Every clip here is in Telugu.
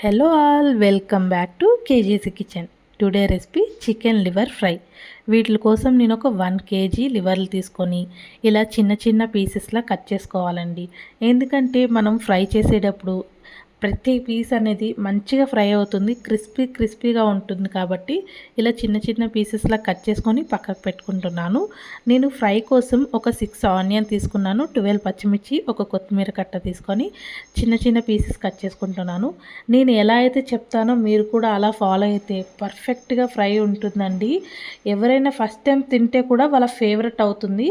Hello all welcome back to KGC kitchen today recipe chicken liver fry వీటి కోసం నేను ఒక వన్ కేజీ లివర్లు తీసుకొని ఇలా చిన్న చిన్న పీసెస్లా కట్ చేసుకోవాలండి. ఎందుకంటే మనం ఫ్రై చేసేటప్పుడు ప్రతి పీస్ అనేది మంచిగా ఫ్రై అవుతుంది క్రిస్పీ క్రిస్పీగా ఉంటుంది కాబట్టి ఇలా చిన్న చిన్న పీసెస్లా కట్ చేసుకొని పక్కకు పెట్టుకుంటున్నాను. నేను ఫ్రై కోసం ఒక సిక్స్ ఆనియన్ తీసుకున్నాను ట్వెల్వ్ పచ్చిమిర్చి ఒక కొత్తిమీర కట్ట తీసుకొని చిన్న చిన్న పీసెస్ కట్ చేసుకుంటున్నాను. నేను ఎలా అయితే చెప్తానో మీరు కూడా అలా ఫాలో అయితే పర్ఫెక్ట్గా ఫ్రై ఉంటుందండి. ఎవరైనా ఫస్ట్ టైం తింటే కూడా వాళ్ళ ఫేవరెట్ అవుతుంది.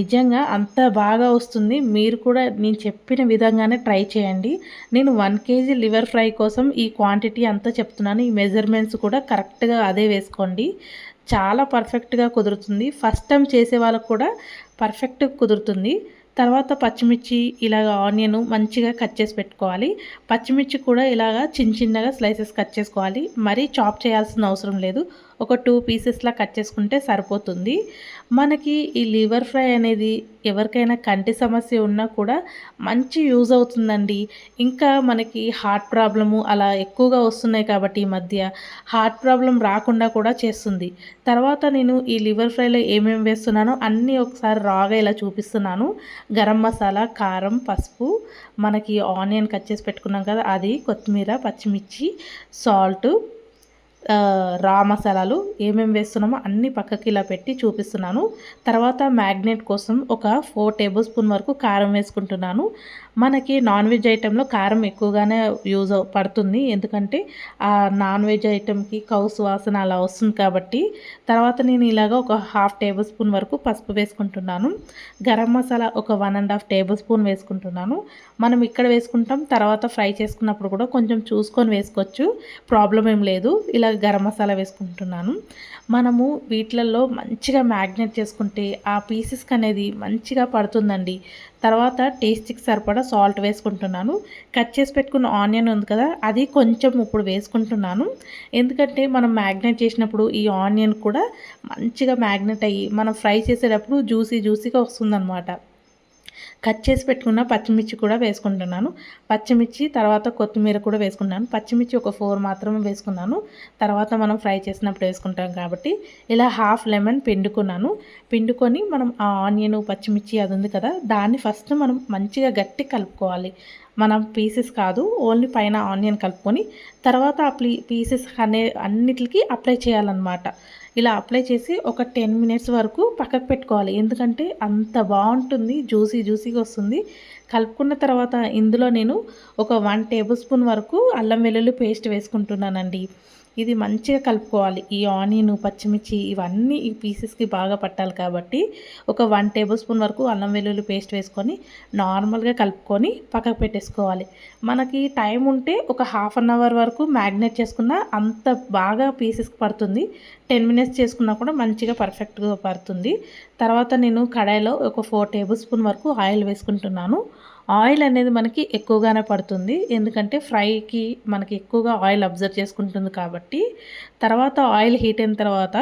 నిజంగా అంత బాగా వస్తుంది. మీరు కూడా నేను చెప్పిన విధంగానే ట్రై చేయండి. నేను వన్ కేజీ లివర్ ఫ్రై కోసం ఈ క్వాంటిటీ అంతా చెప్తున్నాను. ఈ మెజర్మెంట్స్ కూడా కరెక్ట్గా అదే వేసుకోండి. చాలా పర్ఫెక్ట్గా కుదురుతుంది. ఫస్ట్ టైం చేసే వాళ్ళకు కూడా పర్ఫెక్ట్గా కుదురుతుంది. తర్వాత పచ్చిమిర్చి ఇలాగ ఆనియన్ మంచిగా కట్ చేసి పెట్టుకోవాలి. పచ్చిమిర్చి కూడా ఇలాగ చిన్న చిన్నగా స్లైసెస్ కట్ చేసుకోవాలి. మరీ చాప్ చేయాల్సిన అవసరం లేదు. ఒక టూ పీసెస్లా కట్ చేసుకుంటే సరిపోతుంది. మనకి ఈ లివర్ ఫ్రై అనేది ఎవరికైనా కంటి సమస్య ఉన్నా కూడా మంచి యూజ్ అవుతుందండి. ఇంకా మనకి హార్ట్ ప్రాబ్లము అలా ఎక్కువగా వస్తున్నాయి కాబట్టి ఈ మధ్య హార్ట్ ప్రాబ్లం రాకుండా కూడా చేస్తుంది. తర్వాత నేను ఈ లివర్ ఫ్రైలో ఏమేమి వేస్తున్నానో అన్నీ ఒకసారి రాగా ఇలా చూపిస్తున్నాను. గరం మసాలా కారం పసుపు మనకి ఆనియన్ కట్ చేసి పెట్టుకున్నాం కదా అది కొత్తిమీర పచ్చిమిర్చి సాల్ట్ రా మసాలాలు ఏమేమి వేస్తున్నామో అన్నీ పక్కకి ఇలా పెట్టి చూపిస్తున్నాను. తర్వాత మ్యాగ్నెట్ కోసం ఒక ఫోర్ టేబుల్ స్పూన్ వరకు కారం వేసుకుంటున్నాను. మనకి నాన్ వెజ్ ఐటెంలో కారం ఎక్కువగానే యూజ్ పడుతుంది. ఎందుకంటే ఆ నాన్ వెజ్ ఐటెంకి కౌసు వాసన అలా వస్తుంది కాబట్టి. తర్వాత నేను ఇలాగ ఒక హాఫ్ టేబుల్ స్పూన్ వరకు పసుపు వేసుకుంటున్నాను. గరం మసాలా ఒక one and half tablespoon వేసుకుంటున్నాను. మనం ఇక్కడ వేసుకుంటాం తర్వాత ఫ్రై చేసుకున్నప్పుడు కూడా కొంచెం చూసుకొని వేసుకోవచ్చు. ప్రాబ్లం ఏం లేదు. ఇలా గరం మసాలా వేసుకుంటున్నాను. మనము వీటిలలో మంచిగా మ్యాగ్నెట్ చేసుకుంటే ఆ పీసెస్కి అనేది మంచిగా పడుతుందండి. తర్వాత టేస్ట్కి సరిపడా సాల్ట్ వేసుకుంటున్నాను. కట్ చేసి పెట్టుకున్న ఆనియన్ ఉంది కదా అది కొంచెం ఇప్పుడు వేసుకుంటున్నాను. ఎందుకంటే మనం మ్యాగ్నేట్ చేసినప్పుడు ఈ ఆనియన్ కూడా మంచిగా మ్యాగ్నెట్ అయ్యి మనం ఫ్రై చేసేటప్పుడు జ్యూసీ జ్యూసీగా వస్తుందన్నమాట. కట్ చేసి పెట్టుకున్న పచ్చిమిర్చి కూడా వేసుకుంటున్నాను. పచ్చిమిర్చి తర్వాత కొత్తిమీర కూడా వేసుకున్నాను పచ్చిమిర్చి ఒక ఫోర్ మాత్రమే వేసుకున్నాను. తర్వాత మనం ఫ్రై చేసినప్పుడు వేసుకుంటాం కాబట్టి ఇలా హాఫ్ లెమన్ పిండుకున్నాను. పిండుకొని మనం ఆ ఆనియన్ పచ్చిమిర్చి అది ఉంది కదా దాన్ని ఫస్ట్ మనం మంచిగా గట్టి కలుపుకోవాలి. మనం పీసెస్ కాదు ఓన్లీ పైన ఆనియన్ కలుపుకొని తర్వాత ఆ పీసెస్ అనే అన్నిటికీ అప్లై చేయాలన్నమాట. ఇలా అప్లై చేసి ఒక టెన్ మినిట్స్ వరకు పక్కకు పెట్టుకోవాలి. ఎందుకంటే అంత బాగుంటుంది జ్యూసీ జ్యూసీగా వస్తుంది. కలుపుకున్న తర్వాత ఇందులో నేను ఒక వన్ టేబుల్ స్పూన్ వరకు అల్లం వెల్లుల్లి పేస్ట్ వేసుకుంటున్నానండి. ఇది మంచిగా కలుపుకోవాలి. ఈ ఆనియన్ పచ్చిమిర్చి ఇవన్నీ ఈ పీసెస్కి బాగా పట్టాలి కాబట్టి ఒక వన్ టేబుల్ స్పూన్ వరకు అల్లం వెల్లుల్లి పేస్ట్ వేసుకొని నార్మల్గా కలుపుకొని పక్కకు పెట్టేసుకోవాలి. మనకి టైం ఉంటే ఒక హాఫ్ అన్ అవర్ వరకు మ్యాగ్నేట్ చేసుకున్న అంత బాగా పీసెస్కి పడుతుంది. టెన్ మినిట్స్ చేసుకున్నా కూడా మంచిగా పర్ఫెక్ట్గా పడుతుంది. తర్వాత నేను కడాయిలో ఒక ఫోర్ టేబుల్ స్పూన్ వరకు ఆయిల్ వేసుకుంటున్నాను. ఆయిల్ అనేది మనకి ఎక్కువగానే పడుతుంది. ఎందుకంటే ఫ్రైకి మనకి ఎక్కువగా ఆయిల్ అబ్జర్వ్ చేసుకుంటుంది కాబట్టి. తర్వాత ఆయిల్ హీట్ అయిన తర్వాత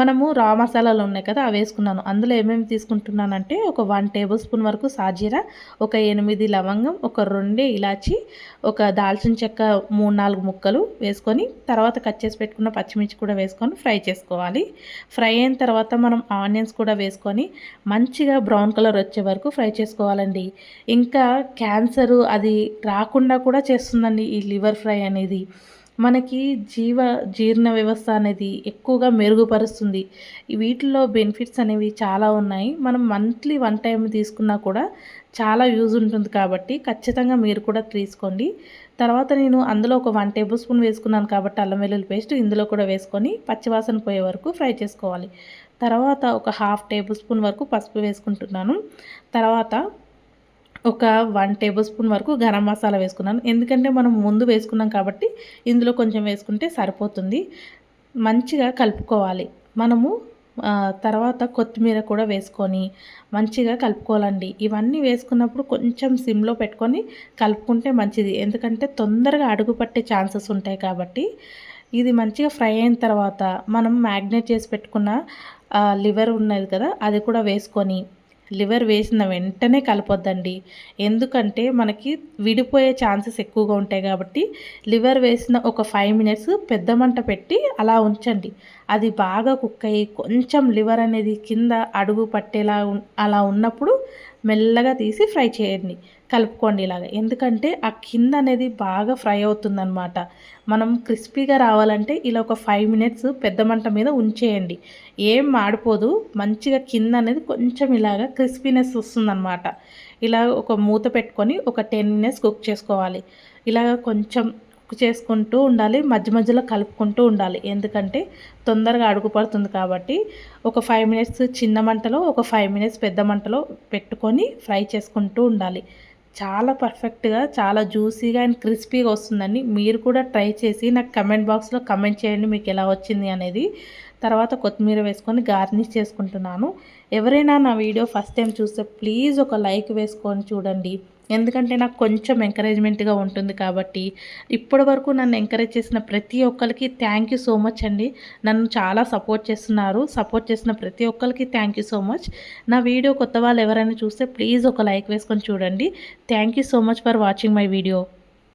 మనము రా మసాలాలు ఉన్నాయి కదా అవి వేసుకున్నాను. అందులో ఏమేమి తీసుకుంటున్నానంటే ఒక వన్ టేబుల్ స్పూన్ వరకు సాజీరా ఒక ఎనిమిది లవంగం ఒక రెండే ఇలాచి ఒక దాల్చిన చెక్క మూడు నాలుగు ముక్కలు వేసుకొని తర్వాత కట్ చేసి పెట్టుకున్న పచ్చిమిర్చి కూడా వేసుకొని ఫ్రై చేసుకోవాలి. ఫ్రై అయిన తర్వాత మనం ఆనియన్స్ కూడా వేసుకొని మంచిగా బ్రౌన్ కలర్ వచ్చే వరకు ఫ్రై చేసుకోవాలండి. ఇంకా క్యాన్సరు అది రాకుండా కూడా చేస్తుందండి ఈ లివర్ ఫ్రై అనేది. మనకి జీవ జీర్ణ వ్యవస్థ అనేది ఎక్కువగా మెరుగుపరుస్తుంది. వీటిలో బెనిఫిట్స్ అనేవి చాలా ఉన్నాయి. మనం మంత్లీ వన్ టైం తీసుకున్నా కూడా చాలా యూజ్ ఉంటుంది కాబట్టి ఖచ్చితంగా మీరు కూడా తీసుకోండి. తర్వాత నేను అందులో ఒక వన్ టేబుల్ స్పూన్ వేసుకున్నాను కాబట్టి అల్లం వెల్లుల్లి పేస్ట్ ఇందులో కూడా వేసుకొని పచ్చివాసన పోయే వరకు ఫ్రై చేసుకోవాలి. తర్వాత ఒక హాఫ్ టేబుల్ స్పూన్ వరకు పసుపు వేసుకుంటున్నాను. తర్వాత ఒక వన్ టేబుల్ స్పూన్ వరకు గరం మసాలా వేసుకున్నాను. ఎందుకంటే మనం ముందు వేసుకున్నాం కాబట్టి ఇందులో కొంచెం వేసుకుంటే సరిపోతుంది. మంచిగా కలుపుకోవాలి. మనము తర్వాత కొత్తిమీర కూడా వేసుకొని మంచిగా కలుపుకోవాలండి. ఇవన్నీ వేసుకున్నప్పుడు కొంచెం సిమ్లో పెట్టుకొని కలుపుకుంటే మంచిది. ఎందుకంటే తొందరగా అడుగు పట్టే ఛాన్సెస్ ఉంటాయి కాబట్టి ఇది మంచిగా ఫ్రై అయిన తర్వాత మనం మ్యాగ్నేట్ చేసి పెట్టుకున్న లివర్ ఉన్నది కదా అది కూడా వేసుకొని లివర్ వేసిన వెంటనే కలపొద్దండి. ఎందుకంటే మనకి విడిపోయే ఛాన్సెస్ ఎక్కువగా ఉంటాయి కాబట్టి లివర్ వేసిన ఒక ఫైవ్ మినిట్స్ పెద్ద మంట పెట్టి అలా ఉంచండి. అది బాగా కుక్ అయ్యి కొంచెం లివర్ అనేది కింద అడుగు పట్టేలా అలా ఉన్నప్పుడు మెల్లగా తీసి ఫ్రై చేయండి. కలుపుకోండి ఇలాగ. ఎందుకంటే ఆ కింద అనేది బాగా ఫ్రై అవుతుందన్నమాట. మనం క్రిస్పీగా రావాలంటే ఇలా ఒక ఫైవ్ మినిట్స్ పెద్ద మంట మీద ఉంచేయండి. ఏం మాడిపోదు. మంచిగా కింద అనేది కొంచెం ఇలాగ క్రిస్పీనెస్ వస్తుందన్నమాట. ఇలా ఒక మూత పెట్టుకొని ఒక టెన్ మినిట్స్ కుక్ చేసుకోవాలి. ఇలాగ కొంచెం కుక్ చేసుకుంటూ ఉండాలి మధ్య మధ్యలో కలుపుకుంటూ ఉండాలి. ఎందుకంటే తొందరగా అడుగు పడుతుంది కాబట్టి ఒక ఫైవ్ మినిట్స్ చిన్న మంటలో ఒక ఫైవ్ మినిట్స్ పెద్ద మంటలో పెట్టుకొని ఫ్రై చేసుకుంటూ ఉండాలి. చాలా పర్ఫెక్ట్గా చాలా జ్యూసీగా అండ్ క్రిస్పీగా వస్తుందండి. మీరు కూడా ట్రై చేసి నాకు కమెంట్ బాక్స్లో కమెంట్ చేయండి మీకు ఎలా వచ్చింది అనేది. తర్వాత కొత్తిమీర వేసుకొని గార్నిష్ చేసుకుంటున్నాను. ఎవరైనా నా వీడియో ఫస్ట్ టైం చూస్తే ప్లీజ్ ఒక లైక్ వేసుకొని చూడండి. ఎందుకంటే నాకు కొంచెం ఎంకరేజ్మెంట్గా ఉంటుంది కాబట్టి ఇప్పటి వరకు నన్ను ఎంకరేజ్ చేసిన ప్రతి ఒక్కరికి థ్యాంక్ యూ సో మచ్ అండి. నన్ను చాలా సపోర్ట్ చేస్తున్నారు. సపోర్ట్ చేసిన ప్రతి ఒక్కరికి థ్యాంక్ యూ సో మచ్ నా వీడియో కొత్త వాళ్ళు ఎవరైనా చూస్తే ప్లీజ్ ఒక లైక్ వేసుకొని చూడండి. Thank you so much for watching my video